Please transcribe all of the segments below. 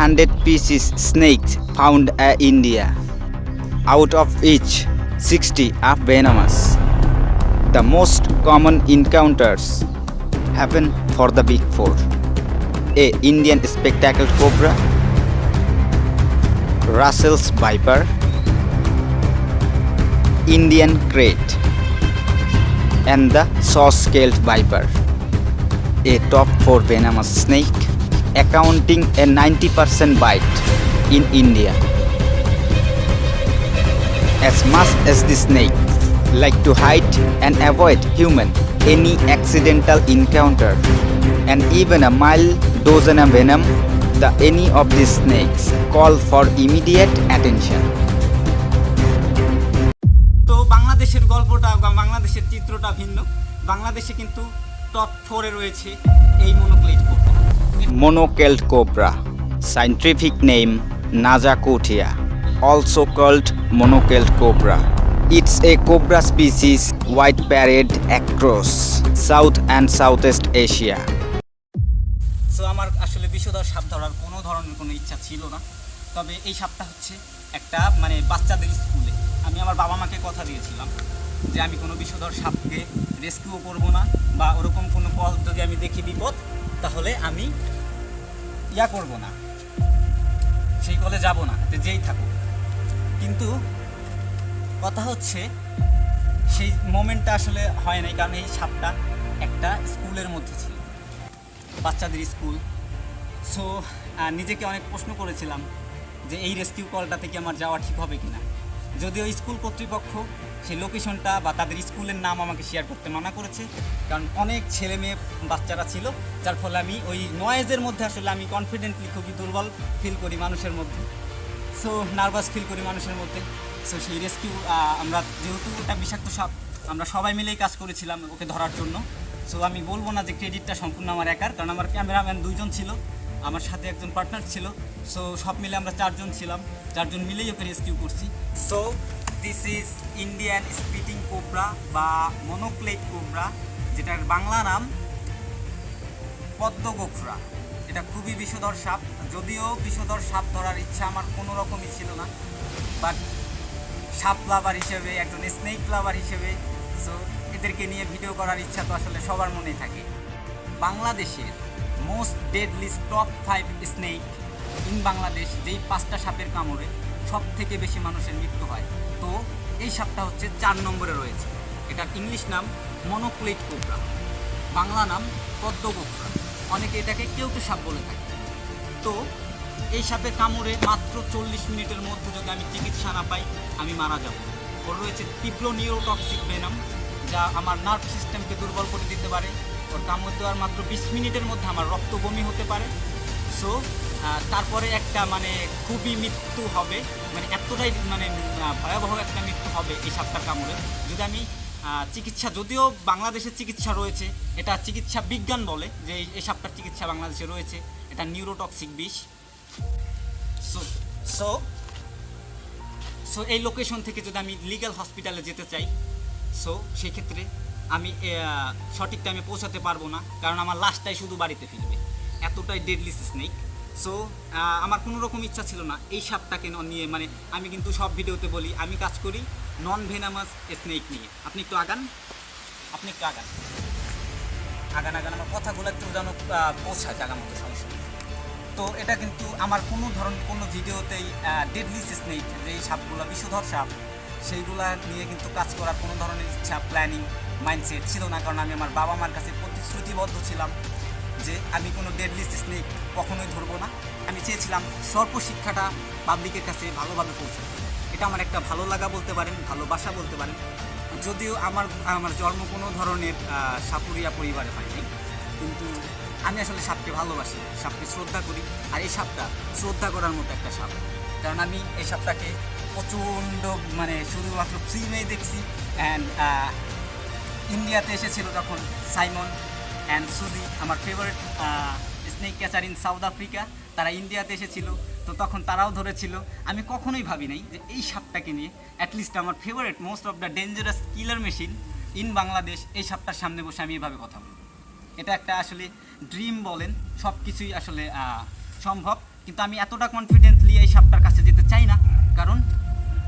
more than 300 species snakes found in India, out of which 60 are venomous. The most common encounters happen for the big four. A Indian spectacled cobra, Russell's viper, Indian crate, and the saw-scaled viper. A top 4 venomous snake accounting a ninety percent bite in India as mass as this nay like to hide and avoid human any accidental encounter and even a mild dozen a venom the any of this snakes call for immediate attention তো বাংলাদেশের গল্পটা বাংলাদেশের চিত্রটা ভিন্ন। বাংলাদেশে কিন্তু top ফোরে রয়েছে এই মনোক্লেট কোর্টা monocled cobra scientific name najakotia also called monocled cobra it's a cobra species wide parade across south and southeast asia so আমার আসলে বিষধর সাপ ধরার কোনো ধরনের কোনো ইচ্ছা ছিল না তবে এই সাপটা হচ্ছে একটা মানে বাচ্চাদের স্কুলে আমি আমার বাবা মাকে কথা দিয়েছিলাম যে আমি কোনো বিষধর সাপকে রেস্কিউ করব না বা ওরকম কোনো কল যদি আমি দেখি বিপদ, তাহলে আমি ইয়া করব না। সেই কলে যাব না যে যেই থাকুক। কিন্তু কথা হচ্ছে, সেই মোমেন্টটা আসলে হয় নাই, কারণ এই সাপটা একটা স্কুলের মধ্যে ছিল, বাচ্চাদের স্কুল। সো নিজেকে অনেক প্রশ্ন করেছিলাম যে এই রেস্কিউ কলটা থেকে আমার যাওয়া ঠিক হবে কিনা। যদিও স্কুল কর্তৃপক্ষ সেই লোকেশনটা বা তাদের স্কুলের নাম আমাকে শেয়ার করতে মানা করেছে। কারণ অনেক ছেলে মেয়ে, বাচ্চারা ছিল, যার ফলে আমি ওই নয়েজের মধ্যে আসলে আমি কনফিডেন্টলি খুবই দুর্বল ফিল করি মানুষের মধ্যে। সো নার্ভাস ফিল করি মানুষের মধ্যে। সো সেই রেস্কিউ আমরা যেহেতু ওটা বিষাক্ত সাপ, আমরা সবাই মিলেই কাজ করেছিলাম ওকে ধরার জন্য। সো আমি বলব না যে ক্রেডিটটা সম্পূর্ণ আমার একার, কারণ আমার ক্যামেরাম্যান দুইজন ছিল, আমার সাথে একজন পার্টনার ছিল। সো সব মিলে আমরা চারজন ছিলাম, চারজন মিলেই ওকে রেস্কিউ করছি। So this is Indian spitting cobra বা মনোক্লেট কোবরা যেটার বাংলা নাম পদ্মগোখরা এটা খুবই বিষধর সাপ, যদিও বিষধর সাপ ধরার ইচ্ছা আমার কোনো রকমই ছিল না। বাট সাপ লাভার হিসেবে, একজন স্নেক লাভার হিসেবে সো এদেরকে নিয়ে ভিডিও করার ইচ্ছা তো আসলে সবার মনেই থাকে। বাংলাদেশের most deadly top five snake in Bangladesh যেই পাঁচটা সাপের কামড়ে সব থেকে বেশি মানুষের মৃত্যু হয়। তো এই সাপটা হচ্ছে চার নম্বরে রয়েছে। এটার ইংলিশ নাম মনোক্লেট কোবরা, বাংলা নাম পদ্মগোখরা অনেকে এটাকে কেউটে সাপ বলে থাকে। তো এই সাপের কামড়ে মাত্র চল্লিশ মিনিটের মধ্যে যদি আমি চিকিৎসা না পাই, আমি মারা যাব। ওর রয়েছে তীব্র নিউরোটক্সিক ভেনাম, যা আমার নার্ভ সিস্টেমকে দুর্বল করে দিতে পারে। ওর কামড় দেওয়ার মাত্র বিশ মিনিটের মধ্যে আমার রক্ত বমি হতে পারে। সো তারপরে একটা মানে খুবই মৃত্যু হবে মানে এতটাই মানে ভয়াবহ একটা মৃত্যু হবে এই সাপটার কামড়ে। যদি আমি চিকিৎসা, যদিও বাংলাদেশের চিকিৎসা রয়েছে, এটা চিকিৎসা বিজ্ঞান বলে যে এই- সাপটার চিকিৎসা বাংলাদেশে রয়েছে, এটা নিউরোটক্সিক বিষ। সো সো সো এই লোকেশন থেকে যদি আমি লিগ্যাল হসপিটালে যেতে চাই সো সেক্ষেত্রে আমি সঠিক টাইমে পৌঁছাতে পারব না, কারণ আমার লাস্টটাই শুধু বাড়িতে ফিরবে। এতটাই ডেডলি স্নেক সো আমার কোনো রকম ইচ্ছা ছিল না এই সাপটাকে নিয়ে। মানে আমি কিন্তু সব ভিডিওতে বলি, আমি কাজ করি নন ভেনামাস স্নেক নিয়ে। আপনি একটু আগান। আপনি একটু আগান। আগান আগান, আমার কথাগুলো একটু যেন পৌঁছায় জায়গা মতো, সমস্যা তো এটা কিন্তু আমার কোনো ধরনের কোনো ভিডিওতেই ডেডলি স্নেক যে এই সাপগুলো, বিষধর সাপ, সেইগুলা নিয়ে কিন্তু কাজ করার কোনো ধরনের ইচ্ছা প্ল্যানিং মাইন্ডসেট ছিল না। কারণ আমি আমার বাবা মার কাছে প্রতিশ্রুতিবদ্ধ ছিলাম। যে আমি কোনো ডেডলি স্নেক কখনোই ধরবো না। আমি চেয়েছিলাম সর্বশিক্ষাটা পাবলিকের কাছে ভালোভাবে পৌঁছাতে। এটা আমার একটা ভালো লাগা বলতে পারেন, ভালোবাসা বলতে পারেন। যদিও আমার আমার জন্ম কোনো ধরনের সাপুরিয়া পরিবারে হয়নি। কিন্তু আমি আসলে সাপকে ভালোবাসি, সাপকে শ্রদ্ধা করি। আর এই সাপটা শ্রদ্ধা করার মতো একটা সাপ। কারণ আমি এই সাপটাকে প্রচণ্ড মানে শুধুমাত্র ফিল্মেই দেখছি। অ্যান্ড ইন্ডিয়াতে এসেছিল তখন সাইমন অ্যান্ড সুজি আমার favourite snake catcher in South Africa তারা ইন্ডিয়াতে এসেছিল, তো তখন তারাও ধরেছিল। আমি কখনোই ভাবি নাই যে এই সাপটাকে নিয়ে অ্যাটলিস্ট আমার favourite most of the dangerous killer machine in Bangladesh এই সাপটার সামনে বসে আমি এভাবে কথা বলব। এটা একটা আসলে ড্রিম বলেন সব কিছুই আসলে সম্ভব। কিন্তু আমি এতটা কনফিডেন্টলি এই সাপটার কাছে যেতে চাই না, কারণ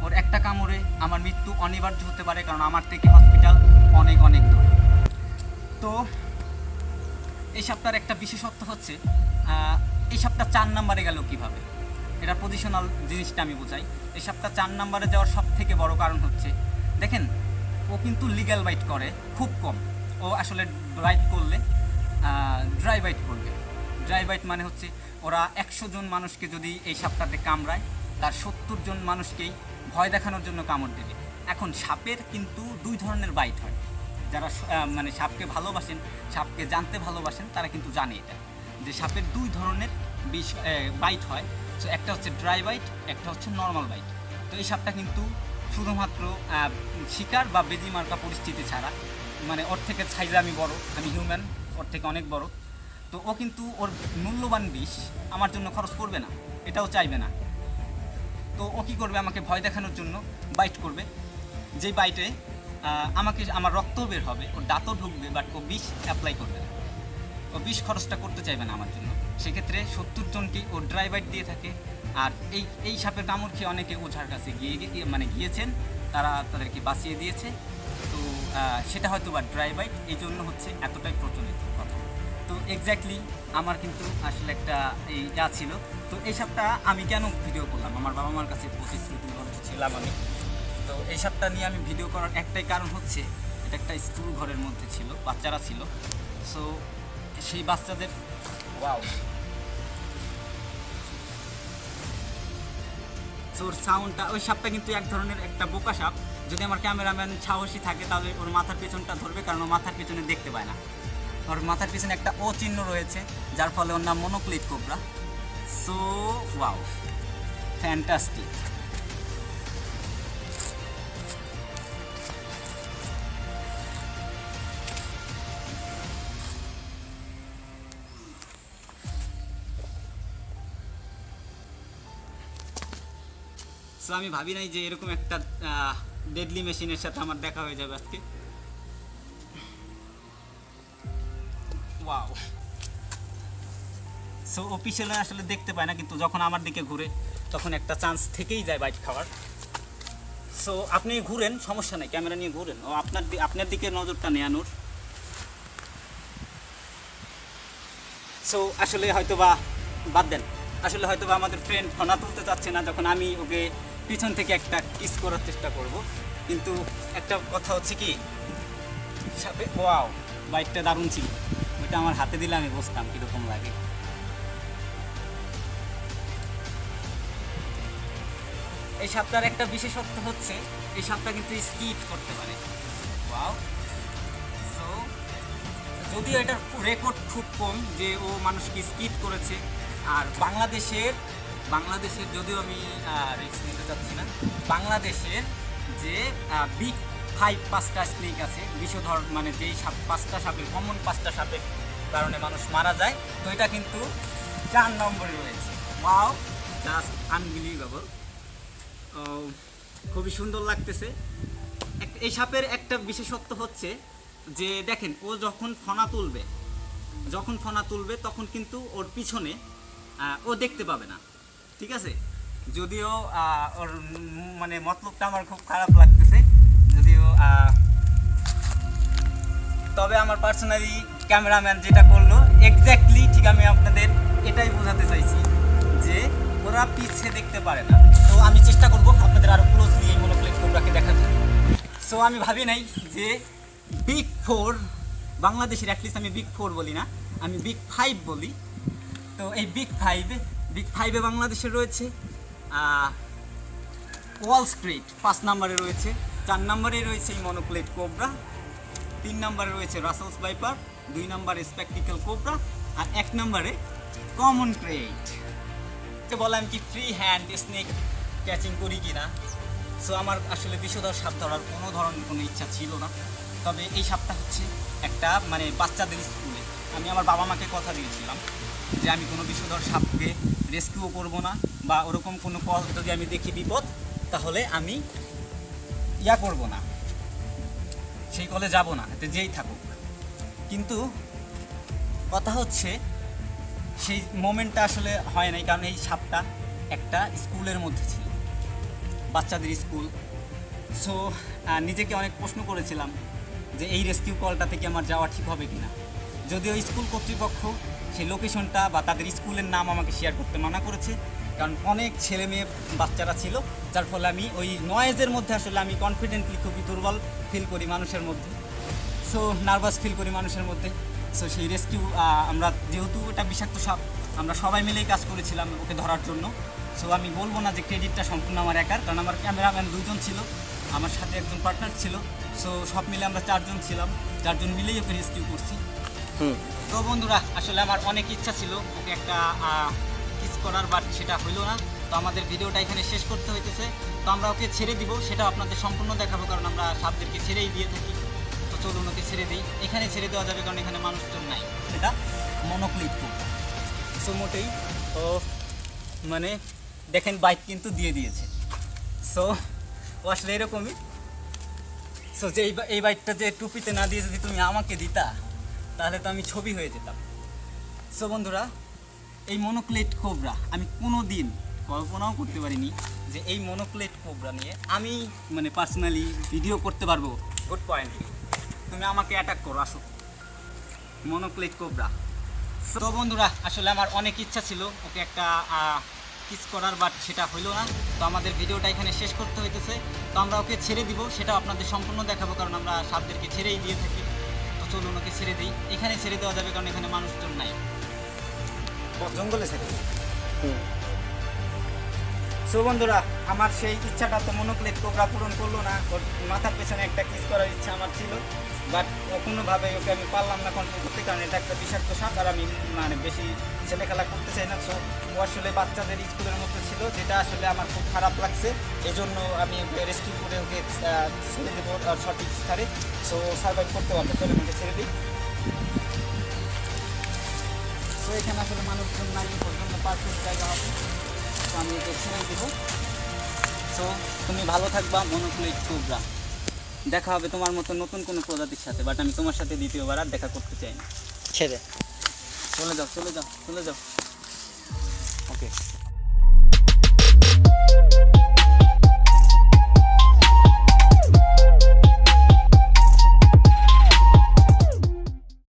ওর একটা কামড়ে আমার মৃত্যু অনিবার্য হতে পারে, কারণ আমার থেকে হসপিটাল অনেক অনেক দূর। তো এই সাপটার একটা বিশেষত্ব হচ্ছে এই সাপটা চার নাম্বারে গেল কীভাবে? এটা পজিশনাল জিনিসটা আমি বোঝাই। এই সাপটা চার নাম্বারে যাওয়ার সব থেকে বড় কারণ হচ্ছে, দেখেন, ও কিন্তু লিগ্যাল বাইট করে, খুব কম। ও আসলে বাইট করলে ড্রাই বাইট করবে। ড্রাই বাইট মানে হচ্ছে, ওরা একশো জন মানুষকে যদি এই সাপটাতে কামড়ায়, তার সত্তর জন মানুষকেই ভয় দেখানোর জন্য কামড় দেবে। এখন সাপের কিন্তু দুই ধরনের বাইট হয়। যারা মানে সাপকে ভালোবাসেন, সাপকে জানতে ভালোবাসেন, তারা কিন্তু জানে এটা। যে সাপের দুই ধরনের বিষ বাইট হয়। তো একটা হচ্ছে ড্রাই বাইট একটা হচ্ছে নর্মাল বাইট তো এই সাপটা কিন্তু শুধুমাত্র শিকার বা বেজি মার্কা পরিস্থিতি ছাড়া মানে ওর থেকে সাইজে আমি বড়, আমি হিউম্যান ওর থেকে অনেক বড়। তো ও কিন্তু ওর মূল্যবান বিষ আমার জন্য খরচ করবে না, এটাও চাইবে না। তো ও কী করবে, আমাকে ভয় দেখানোর জন্য বাইট করবে। যেই বাইটে আমাকে আমার রক্ত বের হবে, ওর দাঁতও ঢুকবে বাট ও বিষ অ্যাপ্লাই করবে না। ও বিষ খরচটা করতে চাইবে না আমার জন্য। সেক্ষেত্রে সত্তর জনকে ও ড্রাই বাইট দিয়ে থাকে। আর এই এই সাপের কামড় খেয়ে অনেকে ওঝার কাছে গিয়ে গিয়ে- মানে গিয়েছেন। তারা তাদেরকে বাঁচিয়ে দিয়েছে। তো সেটা হয়তো বা ড্রাই বাইট এই জন্য হচ্ছে এতটাই প্রচলিত কথা। তো এক্স্যাক্টলি আমার কিন্তু আসলে একটা এই যা ছিল। তো এই সাপটা আমি কেন ভিডিও করলাম? আমার বাবা মার কাছে প্রতিশ্রুতিবদ্ধ ছিলাম আমি। তো এই সাপটা নিয়ে আমি ভিডিও করার একটাই কারণ হচ্ছে, এটা একটা স্কুল ঘরের মধ্যে ছিল, বাচ্চারা ছিল। সো সেই বাচ্চাদের ওয়াও ওর সাউন্ডটা ওই সাপটা কিন্তু এক ধরনের একটা বোকা সাপ। যদি আমার ক্যামেরাম্যান সাহসী থাকে, তাহলে ওর মাথার পেছনটা ধরবে, কারণ ও মাথার পেছনে দেখতে পায় না। ওর মাথার পেছনে একটা ও চিহ্ন রয়েছে, যার ফলে ওর নাম monocled cobra. So wow fantastic so আমি ভাবি নাই যে এরকম একটা ডেডলি মেশিনের সাথে আমার দেখা হয়ে যাবে আজকে। ওয়াও সো ও আসলে দেখতে পায় না, কিন্তু যখন আমার দিকে ঘুরে, তখন একটা চান্স থেকেই যায় বাইট খাওয়ার। সো আপনি ঘুরেন, সমস্যা নেই, ক্যামেরা নিয়ে ঘুরেন। ও আপনার আপনার দিকে নজরটা নেয়ানোর সো আসলে হয়তো বা বাদ দেন। আসলে হয়তো বা আমাদের ফ্রেন্ড ফোনা তুলতে চাচ্ছে না, যখন আমি ওকে পিছন থেকে একটা কিস করার চেষ্টা করব। কিন্তু একটা কথা হচ্ছে কি ওয়াও, বাইকটা দারুণ ছিল। ওইটা আমার হাতে দিলে আমি বসতাম, কীরকম লাগে। এই সাপটার একটা বিশেষত্ব হচ্ছে, এই সাপটা কিন্তু স্কিট করতে পারে। ওয়াও। সো যদিও এটার রেকর্ড খুব কম যে ও মানুষকে স্কিট করেছে, আর বাংলাদেশের বাংলাদেশের, যদিও আমি রিস্ক নিতে চাচ্ছি না, বাংলাদেশের যে বিগ ফাইভ পাঁচটা স্নেক আছে বিষধর মানে যেই সাপ, পাঁচটা সাপের কমন পাঁচটা সাপের কারণে মানুষ মারা যায়, তো এটা কিন্তু চার নম্বরে রয়েছে। ওয়াও জাস্ট আনবিলিভেবল খুবই সুন্দর লাগতেছে। এই সাপের একটা বিশেষত্ব হচ্ছে যে, দেখেন, ও যখন ফনা তুলবে, যখন ফনা তুলবে, তখন কিন্তু ওর পিছনে ও দেখতে পাবে না। ঠিক আছে? যদিও ওর মানে মতলবটা আমার খুব খারাপ লাগতেছে। যদিও তবে আমার পার্সোনালি ক্যামেরাম্যান যেটা করল এক্স্যাক্টলি ঠিক আমি আপনাদের এটাই বোঝাতে চাইছি যে ওরা পিছে দেখতে পারে না। তো আমি চেষ্টা করব আপনাদের আরও ক্লোজলি এই মনোক্লিক কোবরাকে দেখাতে সো আমি ভাবি নাই যে বিগ ফোর বাংলাদেশের অ্যাটলিস্ট আমি বিগ ফোর বলি না, আমি বিগ ফাইভ বলি। তো এই বিগ ফাইভে বিগ ফাইভে বাংলাদেশে রয়েছে ওয়াল স্ট্রিট পাঁচ নম্বরে রয়েছে, চার নম্বরে রয়েছে এই মনোপ্লেট কোবরা তিন নম্বরে রয়েছে রাসেলস বাইপার দুই নম্বরে স্পেকটিক্যাল কোবরা আর এক নম্বরে কমন ক্রেট তো বললাম কি ফ্রি হ্যান্ড স্নেক ক্যাচিং করি কি না? সো আমার আসলে বিষধর সাপ ধরার কোনো ধরনের কোনো ইচ্ছা ছিল না। তবে এই সাপটা হচ্ছে একটা মানে বাচ্চাদের স্কুলে আমি আমার বাবা মাকে কথা দিয়েছিলাম। যে আমি কোনো বিষধর সাপকে রেস্কিউ করব না বা ওরকম কোনো কল যদি আমি দেখি বিপদ, তাহলে আমি ইয়া করব না। সেই কলে যাব না, এতে যেই থাকুক। কিন্তু কথা হচ্ছে, সেই মোমেন্টটা আসলে হয় নাই, কারণ এই সাপটা একটা স্কুলের মধ্যে ছিল, বাচ্চাদের স্কুল। সো নিজেকে অনেক প্রশ্ন করেছিলাম যে এই রেস্কিউ কলটা থেকে আমার যাওয়া ঠিক হবে কিনা। যদিও স্কুল কর্তৃপক্ষ সেই লোকেশনটা বা তাদের স্কুলের নাম আমাকে শেয়ার করতে মানা করেছে। কারণ অনেক ছেলে মেয়ে, বাচ্চারা ছিল, যার ফলে আমি ওই নয়েজের মধ্যে আসলে আমি কনফিডেন্টলি খুবই দুর্বল ফিল করি মানুষের মধ্যে। সো নার্ভাস ফিল করি মানুষের মধ্যে। সো সেই রেস্কিউ আমরা যেহেতু এটা বিষাক্ত সাপ, আমরা সবাই মিলেই কাজ করেছিলাম ওকে ধরার জন্য। সো আমি বলব না যে ক্রেডিটটা সম্পূর্ণ আমার একার, কারণ আমার ক্যামেরাম্যান দুজন ছিল, আমার সাথে একজন পার্টনার ছিল। সো সব মিলে আমরা চারজন ছিলাম, চারজন মিলেই ওকে রেস্কিউ করছি। তো বন্ধুরা, আসলে আমার অনেক ইচ্ছা ছিল ওকে একটা কিস করার বাট সেটা হইল না। তো আমাদের ভিডিওটা এখানে শেষ করতে হইতেছে। তো আমরা ওকে ছেড়ে দিব সেটা আপনাদের সম্পূর্ণ দেখাবো, কারণ আমরা সাপদেরকে ছেড়েই দিয়ে থাকি। তো চলুন ওকে ছেড়ে দিই। এখানে ছেড়ে দেওয়া যাবে, কারণ এখানে মানুষজন নাই। সেটা মনোক্লিপ সো মোটেই, তো মানে দেখেন বাইক কিন্তু দিয়ে দিয়েছে। সো, ও আসলে এরকমই। সো যে এই বাইকটা যে টুপিতে না দিয়ে যদি তুমি আমাকে দিতা তাহলে তো আমি ছবি হয়ে যেতাম। সো বন্ধুরা, এই মনোক্লেট কোবরা আমি কোনো দিন কল্পনাও করতে পারিনি যে এই মনোক্লেট কোবরা নিয়ে আমি মানে পার্সোনালি ভিডিও করতে পারব। গুড পয়েন্ট তুমি আমাকে অ্যাটাক করো, আসো। মনোক্লেট কোবরা তো বন্ধুরা, আসলে আমার অনেক ইচ্ছা ছিল ওকে একটা কিস করার বাট সেটা হইল না। তো আমাদের ভিডিওটা এখানে শেষ করতে হইতেছে। তো আমরা ওকে ছেড়ে দিব সেটা আপনাদের সম্পূর্ণ দেখাবো, কারণ আমরা সাপদেরকে ছেড়েই দিয়ে থাকি। চলুন ওনাকে ছেড়ে দিই। এখানে ছেড়ে দেওয়া যাবে কারণ এখানে মানুষজন নাই। জঙ্গলে ছেড়ে সো বন্ধুরা, আমার সেই ইচ্ছাটা তো মনোক্লেট কোবরা পূরণ করল না। ওর মাথার পেছনে একটা কিস করার ইচ্ছা আমার ছিল। বাট কোনোভাবে ওকে আমি পারলাম না কন্ট্রোল করতে, কারণ এটা একটা বিষাক্ত সাপ, আর আমি মানে বেশি ছেলেখেলা করতে চাই না। সো ও আসলে বাচ্চাদের স্কুলের মধ্যে ছিল, যেটা আসলে আমার খুব খারাপ লাগছে। এই জন্য আমি রেস্কিউ করে ওকে ছেড়ে দেবো সঠিক স্থানে। সো সার্ভাইভ করতে পারবে চলে ওকে ছেড়ে দিই। তো এখানে আসলে মানুষজন নাই ওর জন্য পারফেক্ট জায়গা হবে। তো আমি ছেড়ে দেবো সো তুমি ভালো থাকবা মনোকুলিক কোবরা দেখা হবে তোমার মতো নতুন কোনো প্রজাতির সাথে বাট আমি তোমার সাথে দ্বিতীয়বার আর দেখা করতে চাই না। ছেড়ে। চলে যাও চলে যাও চলে যাও। ওকে